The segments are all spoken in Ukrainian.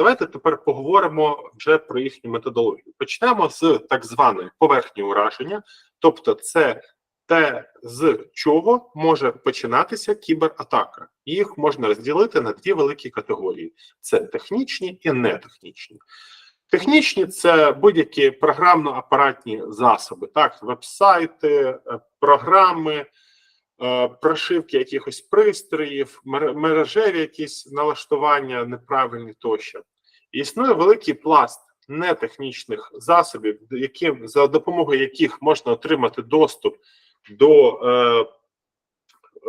Давайте тепер поговоримо вже про їхню методологію. Почнемо з так званої поверхні ураження, тобто це те, з чого може починатися кібератака. Їх можна розділити на дві великі категорії: це технічні і нетехнічні. Технічні це будь-які програмно-апаратні засоби, так, веб-сайти, е, програми, е, прошивки якихось пристроїв, мережеві якісь налаштування неправильні тощо. Існує великий пласт нетехнічних засобів, яким, за допомогою яких можна отримати доступ до е,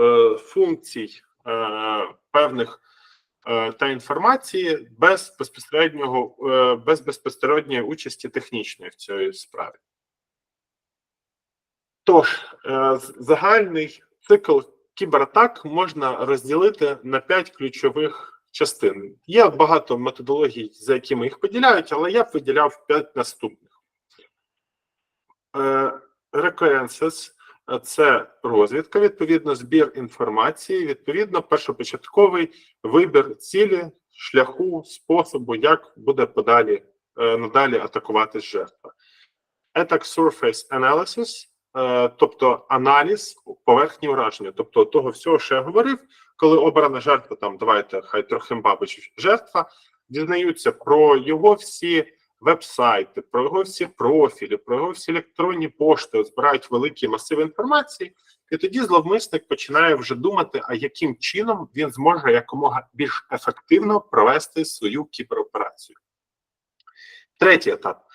е, функцій е, певних е, та інформації без безпосереднього е, без безпосередньої участі технічної в цій справі. Тож, е, загальний цикл кібератак можна розділити на п'ять ключових частин. Є багато методологій, за якими їх поділяють, але я б виділяв п'ять наступних. Е, Recurrences – це розвідка, відповідно, збір інформації, відповідно, першопочатковий вибір цілі, шляху, способу, як буде подалі е, надалі атакувати жертва. Attack Surface Analysis, тобто аналіз поверхні ураження, тобто того всього, що я говорив, коли обрана жертва, там давайте хай Трохимбабич жертва, дізнаються про його всі веб-сайти, про його всі профілі, про його всі електронні пошти, збирають великі масиви інформації, і тоді зловмисник починає вже думати, а яким чином він зможе якомога більш ефективно провести свою кібероперацію. Третій етап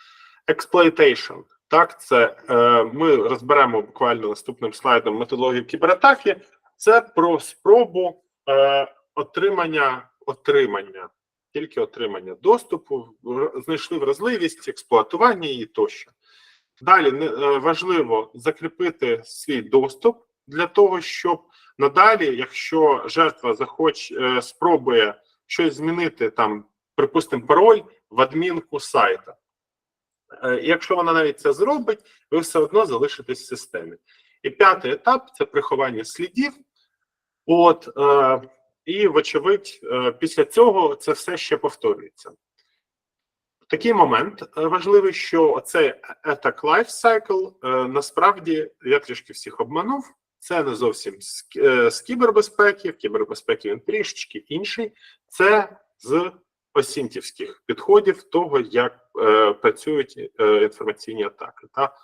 exploitation. Так, це е, ми розберемо буквально наступним слайдом методологію кібератаки. Це про спробу е, отримання отримання, тільки отримання доступу, знайшли вразливість, експлуатування її тощо. Далі е, важливо закріпити свій доступ для того, щоб надалі, якщо жертва захоче е, спробує щось змінити, там, припустимо, пароль в адмінку сайта. Е, Якщо вона навіть це зробить, ви все одно залишитесь в системі. І п'ятий етап це приховання слідів. От е, і, вочевидь, е, після цього це все ще повторюється. Такий момент е, важливий, що цей attack life cycle е, насправді я трішки всіх обманув. Це не зовсім з, е, з кібербезпеки, в кібербезпеки він трішечки інший. Це з осінтівських підходів того, як працюють е, інформаційні атаки. Та?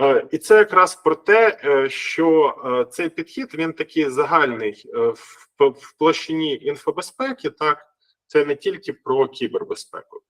Е, і це якраз про те, е, що е, цей підхід він такий загальний е, в площині інфобезпеки, так це не тільки про кібербезпеку.